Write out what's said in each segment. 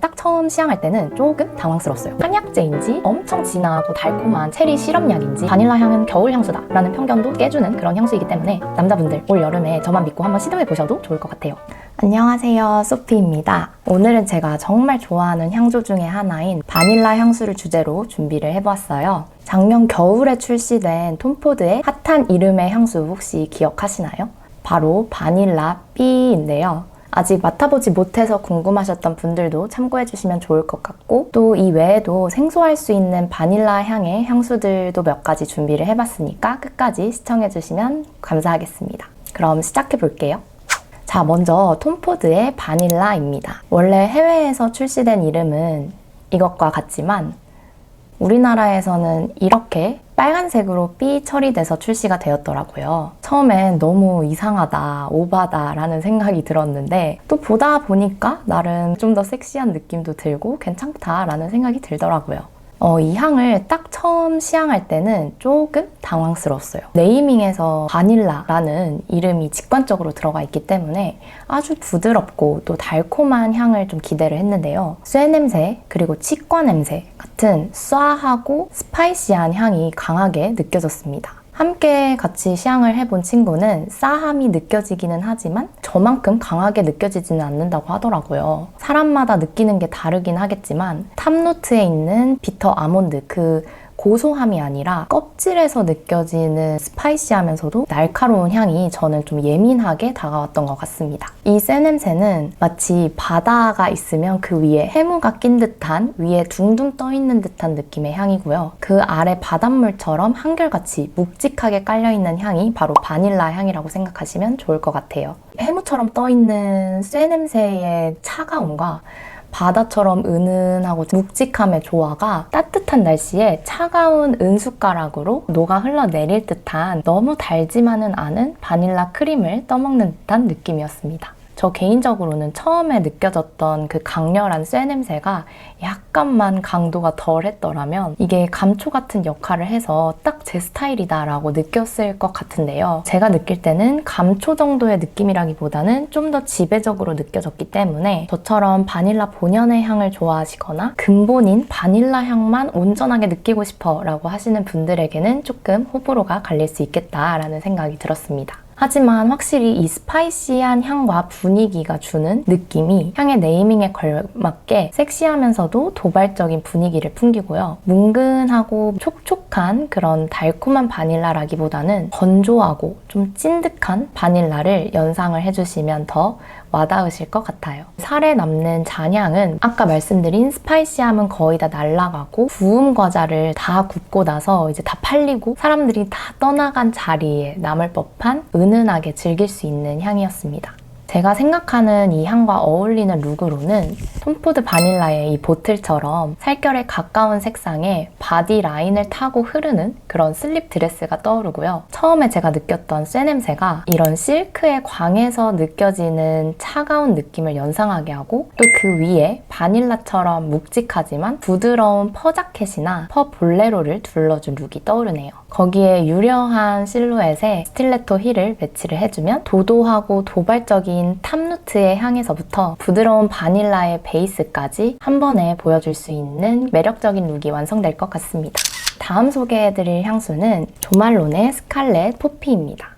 딱 처음 시향할 때는 조금 당황스러웠어요. 한약재인지 엄청 진하고 달콤한 체리 시럽약인지 바닐라 향은 겨울 향수다 라는 편견도 깨주는 그런 향수이기 때문에 남자분들 올 여름에 저만 믿고 한번 시도해 보셔도 좋을 것 같아요. 안녕하세요. 소피입니다. 오늘은 제가 정말 좋아하는 향조 중에 하나인 바닐라 향수를 주제로 준비를 해보았어요. 작년 겨울에 출시된 톰포드의 핫한 이름의 향수 혹시 기억하시나요? 바로 바닐라 B인데요. 아직 맡아보지 못해서 궁금하셨던 분들도 참고해 주시면 좋을 것 같고 또 이 외에도 생소할 수 있는 바닐라 향의 향수들도 몇 가지 준비를 해봤으니까 끝까지 시청해 주시면 감사하겠습니다. 그럼 시작해 볼게요. 자, 먼저 톰포드의 바닐라입니다. 원래 해외에서 출시된 이름은 이것과 같지만 우리나라에서는 이렇게 빨간색으로 삐 처리돼서 출시가 되었더라고요. 처음엔 너무 이상하다, 오바다 라는 생각이 들었는데 또 보다 보니까 나름 좀 더 섹시한 느낌도 들고 괜찮다 라는 생각이 들더라고요. 어, 이 향을 딱 처음 시향할 때는 조금 당황스러웠어요. 네이밍에서 바닐라라는 이름이 직관적으로 들어가 있기 때문에 아주 부드럽고 또 달콤한 향을 좀 기대를 했는데요. 쇠 냄새, 그리고 치과 냄새 같은 쏴하고 스파이시한 향이 강하게 느껴졌습니다. 함께 같이 시향을 해본 친구는 싸함이 느껴지기는 하지만 저만큼 강하게 느껴지지는 않는다고 하더라고요. 사람마다 느끼는 게 다르긴 하겠지만 탑노트에 있는 비터 아몬드 그 고소함이 아니라 껍질에서 느껴지는 스파이시하면서도 날카로운 향이 저는 좀 예민하게 다가왔던 것 같습니다. 이새 냄새는 마치 바다가 있으면 그 위에 해무가 낀 듯한 위에 둥둥 떠 있는 듯한 느낌의 향이고요. 그 아래 바닷물처럼 한결같이 묵직하게 깔려있는 향이 바로 바닐라 향이라고 생각하시면 좋을 것 같아요. 해무처럼 떠 있는 쇠 냄새의 차가움과 바다처럼 은은하고 묵직함의 조화가 따뜻한 날씨에 차가운 은숟가락으로 녹아 흘러내릴 듯한 너무 달지만은 않은 바닐라 크림을 떠먹는 듯한 느낌이었습니다. 저 개인적으로는 처음에 느껴졌던 그 강렬한 쇠 냄새가 약간만 강도가 덜 했더라면 이게 감초 같은 역할을 해서 딱 제 스타일이다 라고 느꼈을 것 같은데요. 제가 느낄 때는 감초 정도의 느낌이라기보다는 좀 더 지배적으로 느껴졌기 때문에 저처럼 바닐라 본연의 향을 좋아하시거나 근본인 바닐라 향만 온전하게 느끼고 싶어 라고 하시는 분들에게는 조금 호불호가 갈릴 수 있겠다라는 생각이 들었습니다. 하지만 확실히 이 스파이시한 향과 분위기가 주는 느낌이 향의 네이밍에 걸맞게 섹시하면서도 도발적인 분위기를 풍기고요. 뭉근하고 촉촉 한 그런 달콤한 바닐라라기보다는 건조하고 좀 찐득한 바닐라를 연상을 해주시면 더 와닿으실 것 같아요. 살에 남는 잔향은 아까 말씀드린 스파이시함은 거의 다 날아가고 구움 과자를 다 굽고 나서 이제 다 팔리고 사람들이 다 떠나간 자리에 남을 법한 은은하게 즐길 수 있는 향이었습니다. 제가 생각하는 이 향과 어울리는 룩으로는 톰포드 바닐라의 이 보틀처럼 살결에 가까운 색상의 바디 라인을 타고 흐르는 그런 슬립 드레스가 떠오르고요. 처음에 제가 느꼈던 쇠 냄새가 이런 실크의 광에서 느껴지는 차가운 느낌을 연상하게 하고 또 그 위에 바닐라처럼 묵직하지만 부드러운 퍼 자켓이나 퍼 볼레로를 둘러준 룩이 떠오르네요. 거기에 유려한 실루엣에 스틸레토 힐을 배치를 해주면 도도하고 도발적인 탑노트의 향에서부터 부드러운 바닐라의 베이스까지 한 번에 보여줄 수 있는 매력적인 룩이 완성될 것 같습니다. 다음 소개해드릴 향수는 조말론의 스칼렛 포피입니다.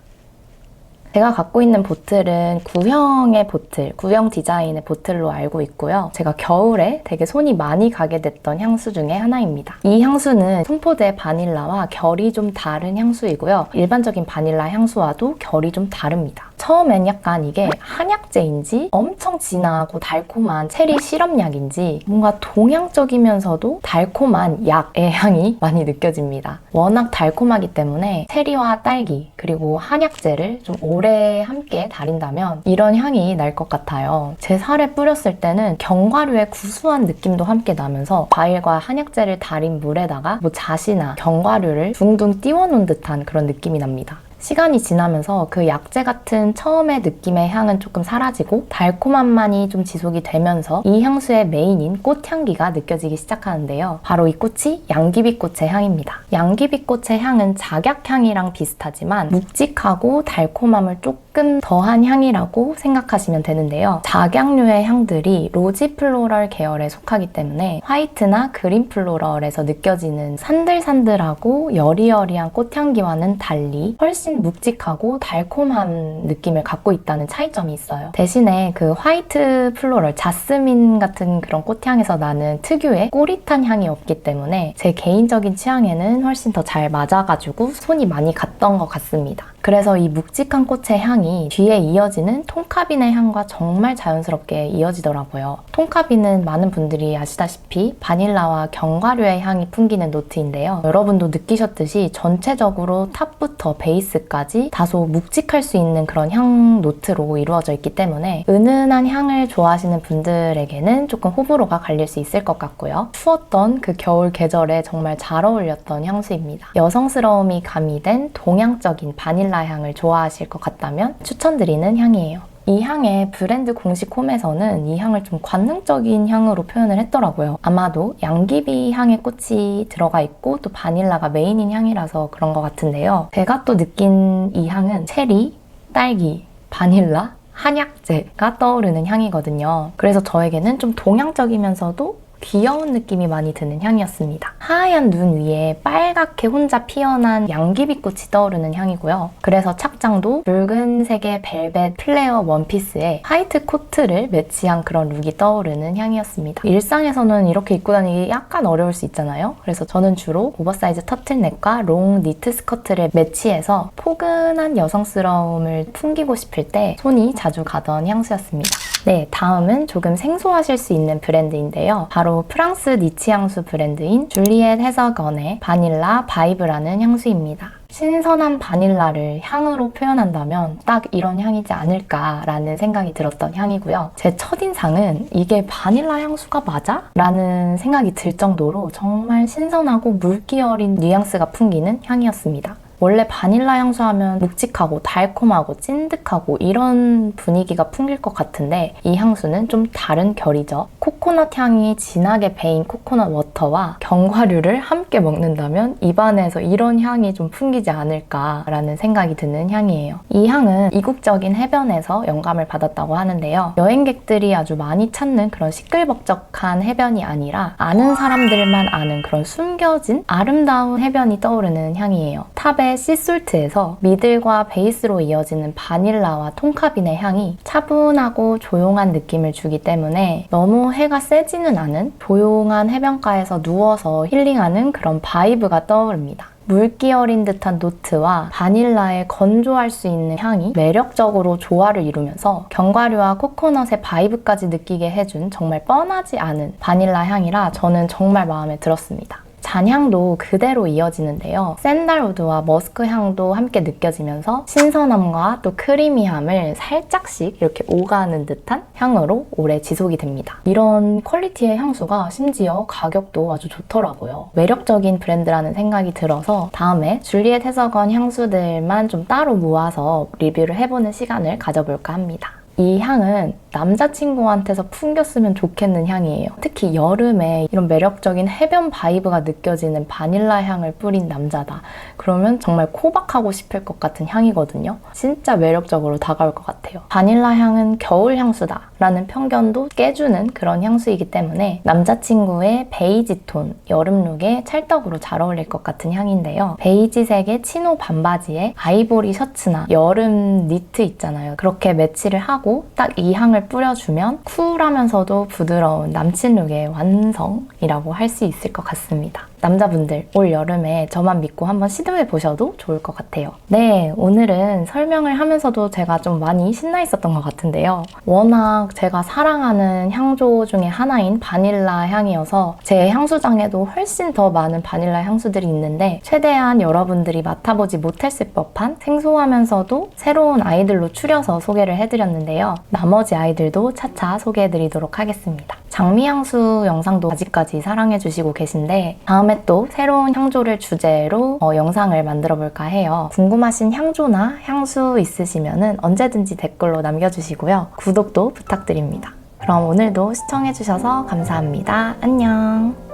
제가 갖고 있는 보틀은 구형의 보틀, 구형 디자인의 보틀로 알고 있고요. 제가 겨울에 되게 손이 많이 가게 됐던 향수 중에 하나입니다. 이 향수는 톰포드의 바닐라와 결이 좀 다른 향수이고요. 일반적인 바닐라 향수와도 결이 좀 다릅니다. 처음엔 약간 이게 한약재인지 엄청 진하고 달콤한 체리 시럽약인지 뭔가 동양적이면서도 달콤한 약의 향이 많이 느껴집니다. 워낙 달콤하기 때문에 체리와 딸기 그리고 한약재를 좀 오래 함께 달인다면 이런 향이 날 것 같아요. 제 살에 뿌렸을 때는 견과류의 구수한 느낌도 함께 나면서 과일과 한약재를 달인 물에다가 뭐 잣이나 견과류를 둥둥 띄워놓은 듯한 그런 느낌이 납니다. 시간이 지나면서 그 약재 같은 처음의 느낌의 향은 조금 사라지고 달콤함만이 좀 지속이 되면서 이 향수의 메인인 꽃향기가 느껴지기 시작하는데요. 바로 이 꽃이 양귀비꽃의 향입니다. 양귀비꽃의 향은 작약향이랑 비슷하지만 묵직하고 달콤함을 조금 더한 향이라고 생각하시면 되는데요. 작약류의 향들이 로지 플로럴 계열에 속하기 때문에 화이트나 그린 플로럴에서 느껴지는 산들산들하고 여리여리한 꽃향기와는 달리 훨씬 묵직하고 달콤한 느낌을 갖고 있다는 차이점이 있어요. 대신에 그 화이트 플로럴, 자스민 같은 그런 꽃향에서 나는 특유의 꼬릿한 향이 없기 때문에 제 개인적인 취향에는 훨씬 더 잘 맞아가지고 손이 많이 갔던 것 같습니다. 그래서 이 묵직한 꽃의 향이 뒤에 이어지는 통카빈의 향과 정말 자연스럽게 이어지더라고요. 통카빈은 많은 분들이 아시다시피 바닐라와 견과류의 향이 풍기는 노트인데요. 여러분도 느끼셨듯이 전체적으로 탑부터 베이스까지 다소 묵직할 수 있는 그런 향 노트로 이루어져 있기 때문에 은은한 향을 좋아하시는 분들에게는 조금 호불호가 갈릴 수 있을 것 같고요. 추웠던 그 겨울 계절에 정말 잘 어울렸던 향수입니다. 여성스러움이 가미된 동양적인 바닐라 향을 좋아하실 것 같다면 추천드리는 향이에요. 이 향의 브랜드 공식 홈에서는 이 향을 좀 관능적인 향으로 표현을 했더라고요. 아마도 양귀비 향의 꽃이 들어가 있고 또 바닐라가 메인인 향이라서 그런 것 같은데요. 제가 또 느낀 이 향은 체리, 딸기, 바닐라, 한약재가 떠오르는 향이거든요. 그래서 저에게는 좀 동양적이면서도 귀여운 느낌이 많이 드는 향이었습니다. 하얀 눈 위에 빨갛게 혼자 피어난 양귀비꽃이 떠오르는 향이고요. 그래서 착장도 붉은색의 벨벳 플레어 원피스에 화이트 코트를 매치한 그런 룩이 떠오르는 향이었습니다. 일상에서는 이렇게 입고 다니기 약간 어려울 수 있잖아요. 그래서 저는 주로 오버사이즈 터틀넥과 롱 니트 스커트를 매치해서 포근한 여성스러움을 풍기고 싶을 때 손이 자주 가던 향수였습니다. 네, 다음은 조금 생소하실 수 있는 브랜드인데요. 바로 프랑스 니치 향수 브랜드인 줄리엣 해서건의 바닐라 바이브라는 향수입니다. 신선한 바닐라를 향으로 표현한다면 딱 이런 향이지 않을까라는 생각이 들었던 향이고요. 제 첫인상은 이게 바닐라 향수가 맞아? 라는 생각이 들 정도로 정말 신선하고 물기 어린 뉘앙스가 풍기는 향이었습니다. 원래 바닐라 향수 하면 묵직하고 달콤하고 찐득하고 이런 분위기가 풍길 것 같은데 이 향수는 좀 다른 결이죠. 코코넛 향이 진하게 배인 코코넛 워터와 견과류를 함께 먹는다면 입안에서 이런 향이 좀 풍기지 않을까라는 생각이 드는 향이에요. 이 향은 이국적인 해변에서 영감을 받았다고 하는데요. 여행객들이 아주 많이 찾는 그런 시끌벅적한 해변이 아니라 아는 사람들만 아는 그런 숨겨진 아름다운 해변이 떠오르는 향이에요. 탑의 씨솔트에서 미들과 베이스로 이어지는 바닐라와 통카빈의 향이 차분하고 조용한 느낌을 주기 때문에 너무 해가 세지는 않은 조용한 해변가에서 누워서 힐링하는 그런 바이브가 떠오릅니다. 물기 어린 듯한 노트와 바닐라의 건조할 수 있는 향이 매력적으로 조화를 이루면서 견과류와 코코넛의 바이브까지 느끼게 해준 정말 뻔하지 않은 바닐라 향이라 저는 정말 마음에 들었습니다. 잔향도 그대로 이어지는데요. 샌달우드와 머스크 향도 함께 느껴지면서 신선함과 또 크리미함을 살짝씩 이렇게 오가는 듯한 향으로 오래 지속이 됩니다. 이런 퀄리티의 향수가 심지어 가격도 아주 좋더라고요. 매력적인 브랜드라는 생각이 들어서 다음에 줄리엣 해석원 향수들만 좀 따로 모아서 리뷰를 해보는 시간을 가져볼까 합니다. 이 향은 남자친구한테서 풍겼으면 좋겠는 향이에요. 특히 여름에 이런 매력적인 해변 바이브가 느껴지는 바닐라 향을 뿌린 남자다. 그러면 정말 코박하고 싶을 것 같은 향이거든요. 진짜 매력적으로 다가올 것 같아요. 바닐라 향은 겨울 향수다. 라는 편견도 깨주는 그런 향수이기 때문에 남자친구의 베이지 톤, 여름 룩에 찰떡으로 잘 어울릴 것 같은 향인데요. 베이지색의 치노 반바지에 아이보리 셔츠나 여름 니트 있잖아요. 그렇게 매치를 하고 딱이 향을 뿌려주면 쿨하면서도 부드러운 남친 룩의 완성이라고 할 수 있을 것 같습니다. 남자분들 올 여름에 저만 믿고 한번 시도해 보셔도 좋을 것 같아요. 네, 오늘은 설명을 하면서도 제가 좀 많이 신나 있었던 것 같은데요. 워낙 제가 사랑하는 향조 중에 하나인 바닐라 향이어서 제 향수장에도 훨씬 더 많은 바닐라 향수들이 있는데 최대한 여러분들이 맡아보지 못했을 법한 생소하면서도 새로운 아이들로 추려서 소개를 해드렸는데 요. 나머지 아이들도 차차 소개해드리도록 하겠습니다. 장미향수 영상도 아직까지 사랑해주시고 계신데 다음에 또 새로운 향조를 주제로 어, 영상을 만들어 볼까 해요. 궁금하신 향조나 향수 있으시면 언제든지 댓글로 남겨주시고요. 구독도 부탁드립니다. 그럼 오늘도 시청해주셔서 감사합니다. 안녕.